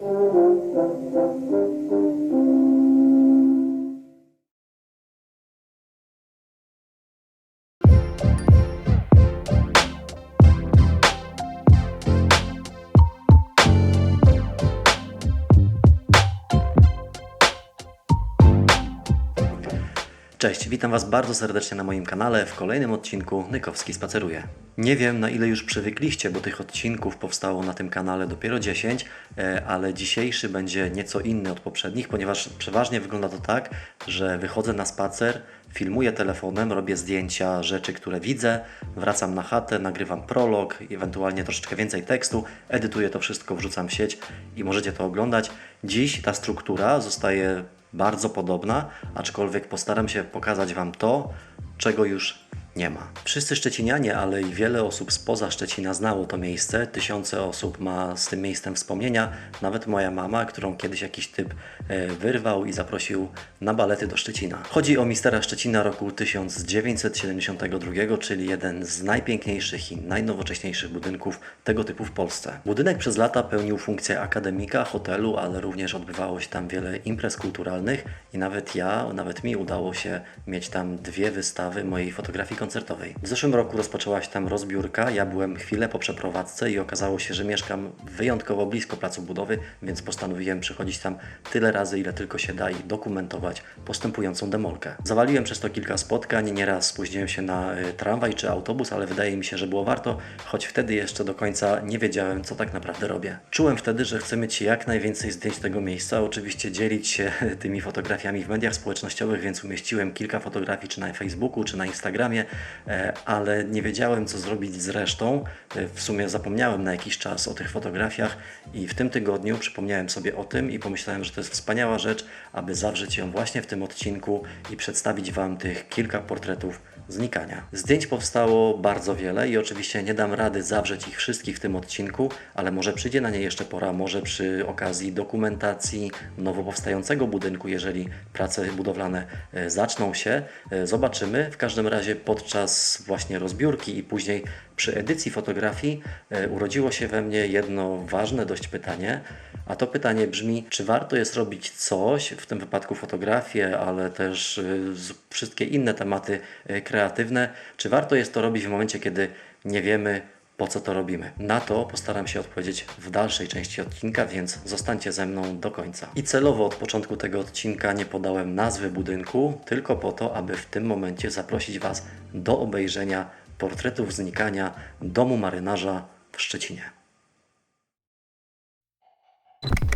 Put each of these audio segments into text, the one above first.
Thank you. Cześć, witam Was bardzo serdecznie na moim kanale w kolejnym odcinku Nykowski Spaceruje. Nie wiem na ile już przywykliście, bo tych odcinków powstało na tym kanale dopiero 10, e, ale dzisiejszy będzie nieco inny od poprzednich, ponieważ przeważnie wygląda to tak, że wychodzę na spacer, filmuję telefonem, robię zdjęcia rzeczy, które widzę, wracam na chatę, nagrywam prolog, ewentualnie troszeczkę więcej tekstu, edytuję to wszystko, wrzucam w sieć i możecie to oglądać. Dziś ta struktura zostaje bardzo podobna, aczkolwiek postaram się pokazać Wam to, czego już nie ma. Wszyscy Szczecinianie, ale i wiele osób spoza Szczecina znało to miejsce. Tysiące osób ma z tym miejscem wspomnienia. Nawet moja mama, którą kiedyś jakiś typ e, wyrwał i zaprosił na balety do Szczecina. Chodzi o mistera Szczecina roku 1972, czyli jeden z najpiękniejszych i najnowocześniejszych budynków tego typu w Polsce. Budynek przez lata pełnił funkcję akademika, hotelu, ale również odbywało się tam wiele imprez kulturalnych i nawet ja, nawet mi udało się mieć tam dwie wystawy mojej fotografii koncertowej. W zeszłym roku rozpoczęła się tam rozbiórka, ja byłem chwilę po przeprowadzce i okazało się, że mieszkam wyjątkowo blisko placu budowy, więc postanowiłem przychodzić tam tyle razy, ile tylko się da i dokumentować postępującą demolkę. Zawaliłem przez to kilka spotkań, nieraz spóźniłem się na y, tramwaj czy autobus, ale wydaje mi się, że było warto, choć wtedy jeszcze do końca nie wiedziałem, co tak naprawdę robię. Czułem wtedy, że chcę mieć jak najwięcej zdjęć tego miejsca, oczywiście dzielić się tymi fotografiami w mediach społecznościowych, więc umieściłem kilka fotografii czy na Facebooku, czy na Instagramie, e, ale nie wiedziałem, co zrobić z resztą. E, W sumie zapomniałem na jakiś czas o tych fotografiach i w tym tygodniu przypomniałem sobie o tym i pomyślałem, że to jest wspaniała rzecz, aby zawrzeć ją właśnie w tym odcinku i przedstawić Wam tych kilka portretów znikania. Zdjęć powstało bardzo wiele i oczywiście nie dam rady zawrzeć ich wszystkich w tym odcinku, ale może przyjdzie na nie jeszcze pora, może przy okazji dokumentacji nowo powstającego budynku, jeżeli prace budowlane e, zaczną się, e, zobaczymy. W każdym razie podczas właśnie rozbiórki i później przy edycji fotografii e, urodziło się we mnie jedno ważne dość pytanie, a to pytanie brzmi, czy warto jest robić coś, w tym wypadku fotografię, ale też y, wszystkie inne tematy y, kreatywne, czy warto jest to robić w momencie, kiedy nie wiemy, po co to robimy? Na to postaram się odpowiedzieć w dalszej części odcinka, więc zostańcie ze mną do końca. I celowo od początku tego odcinka nie podałem nazwy budynku, tylko po to, aby w tym momencie zaprosić Was do obejrzenia portretów znikania domu marynarza w Szczecinie. you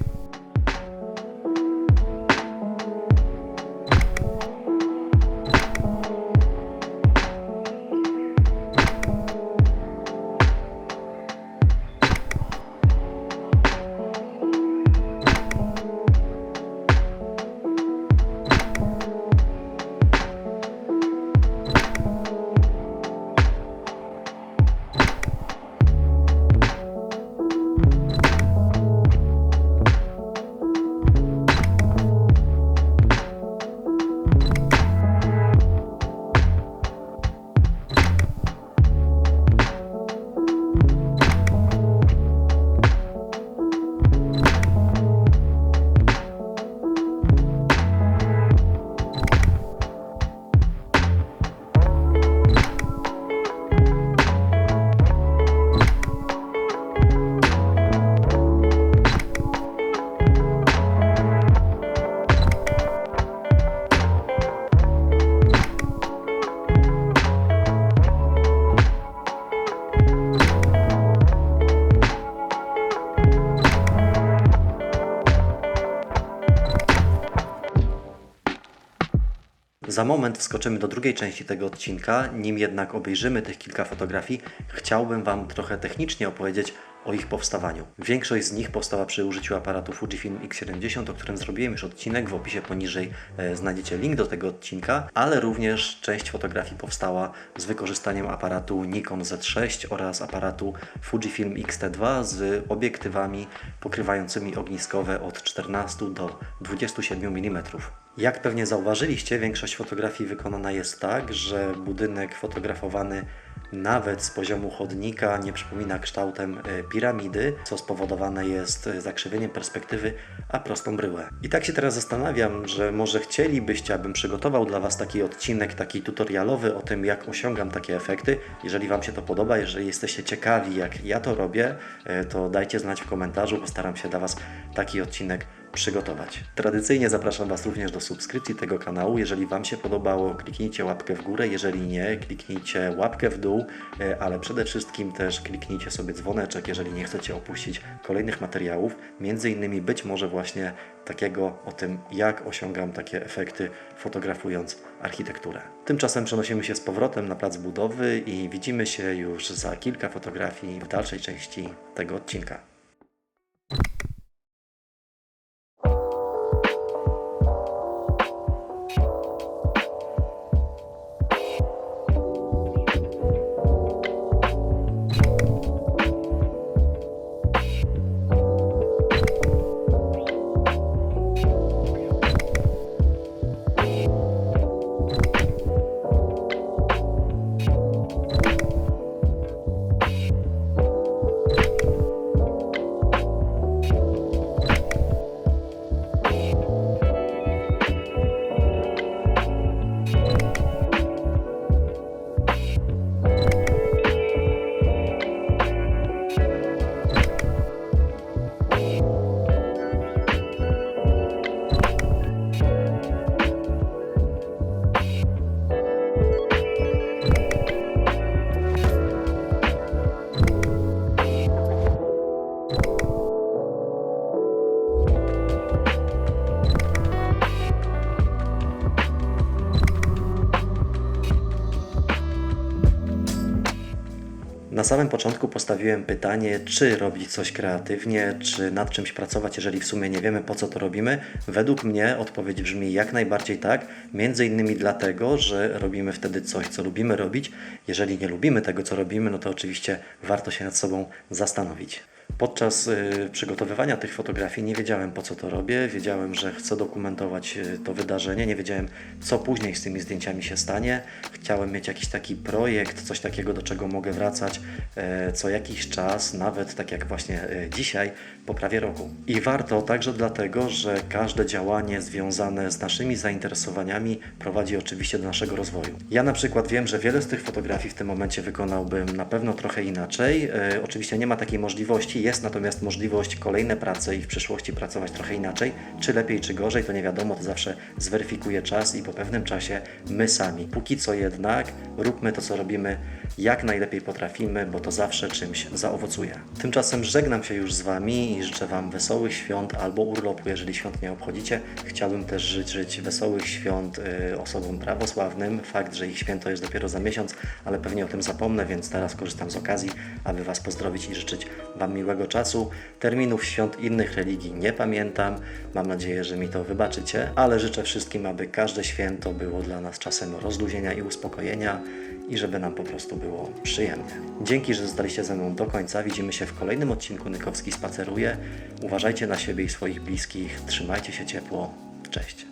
Za moment wskoczymy do drugiej części tego odcinka. Nim jednak obejrzymy tych kilka fotografii, chciałbym Wam trochę technicznie opowiedzieć o ich powstawaniu. Większość z nich powstała przy użyciu aparatu Fujifilm X70, o którym zrobiłem już odcinek. W opisie poniżej e, znajdziecie link do tego odcinka, ale również część fotografii powstała z wykorzystaniem aparatu Nikon Z6 oraz aparatu Fujifilm X-T2 z obiektywami pokrywającymi ogniskowe od 14 do 27 mm. Jak pewnie zauważyliście, większość fotografii wykonana jest tak, że budynek fotografowany Nawet z poziomu chodnika nie przypomina kształtem e, piramidy, co spowodowane jest e, zakrzywieniem perspektywy, a prostą bryłę. I tak się teraz zastanawiam, że może chcielibyście, abym przygotował dla Was taki odcinek, taki tutorialowy o tym, jak osiągam takie efekty. Jeżeli Wam się to podoba, jeżeli jesteście ciekawi, jak ja to robię, e, to dajcie znać w komentarzu, postaram się dla Was taki odcinek przygotować. Tradycyjnie zapraszam Was również do subskrypcji tego kanału. Jeżeli Wam się podobało, kliknijcie łapkę w górę, jeżeli nie, kliknijcie łapkę w dół, e, ale przede wszystkim też kliknijcie sobie dzwoneczek, jeżeli nie chcecie opuścić kolejnych materiałów, między innymi być może właśnie takiego o tym, jak osiągam takie efekty fotografując architekturę. Tymczasem przenosimy się z powrotem na plac budowy i widzimy się już za kilka fotografii w dalszej części tego odcinka. Na samym początku postawiłem pytanie, czy robić coś kreatywnie, czy nad czymś pracować, jeżeli w sumie nie wiemy po co to robimy. Według mnie odpowiedź brzmi jak najbardziej tak, między innymi dlatego, że robimy wtedy coś, co lubimy robić. Jeżeli nie lubimy tego, co robimy, no to oczywiście warto się nad sobą zastanowić. Podczas y, przygotowywania tych fotografii nie wiedziałem po co to robię. Wiedziałem, że chcę dokumentować y, to wydarzenie. Nie wiedziałem, co później z tymi zdjęciami się stanie. Chciałem mieć jakiś taki projekt, coś takiego, do czego mogę wracać e, co jakiś czas, nawet tak jak właśnie e, dzisiaj, po prawie roku. I warto także dlatego, że każde działanie związane z naszymi zainteresowaniami prowadzi oczywiście do naszego rozwoju. Ja na przykład wiem, że wiele z tych fotografii w tym momencie wykonałbym na pewno trochę inaczej. E, oczywiście nie ma takiej możliwości, jest natomiast możliwość kolejne prace i w przyszłości pracować trochę inaczej. Czy lepiej, czy gorzej, to nie wiadomo, to zawsze zweryfikuje czas i po pewnym czasie my sami. Póki co jednak róbmy to, co robimy jak najlepiej potrafimy, bo to zawsze czymś zaowocuje. Tymczasem żegnam się już z Wami i życzę Wam wesołych świąt albo urlopu, jeżeli świąt nie obchodzicie. Chciałbym też życzyć wesołych świąt y, osobom prawosławnym. Fakt, że ich święto jest dopiero za miesiąc, ale pewnie o tym zapomnę, więc teraz korzystam z okazji, aby Was pozdrowić i życzyć Wam miłego czasu. Terminów świąt innych religii nie pamiętam. Mam nadzieję, że mi to wybaczycie, ale życzę wszystkim, aby każde święto było dla nas czasem rozluźnienia i uspokojenia i żeby nam po prostu było przyjemnie. Dzięki, że zostaliście ze mną do końca. Widzimy się w kolejnym odcinku Nykowski Spaceruje. Uważajcie na siebie i swoich bliskich. Trzymajcie się ciepło. Cześć.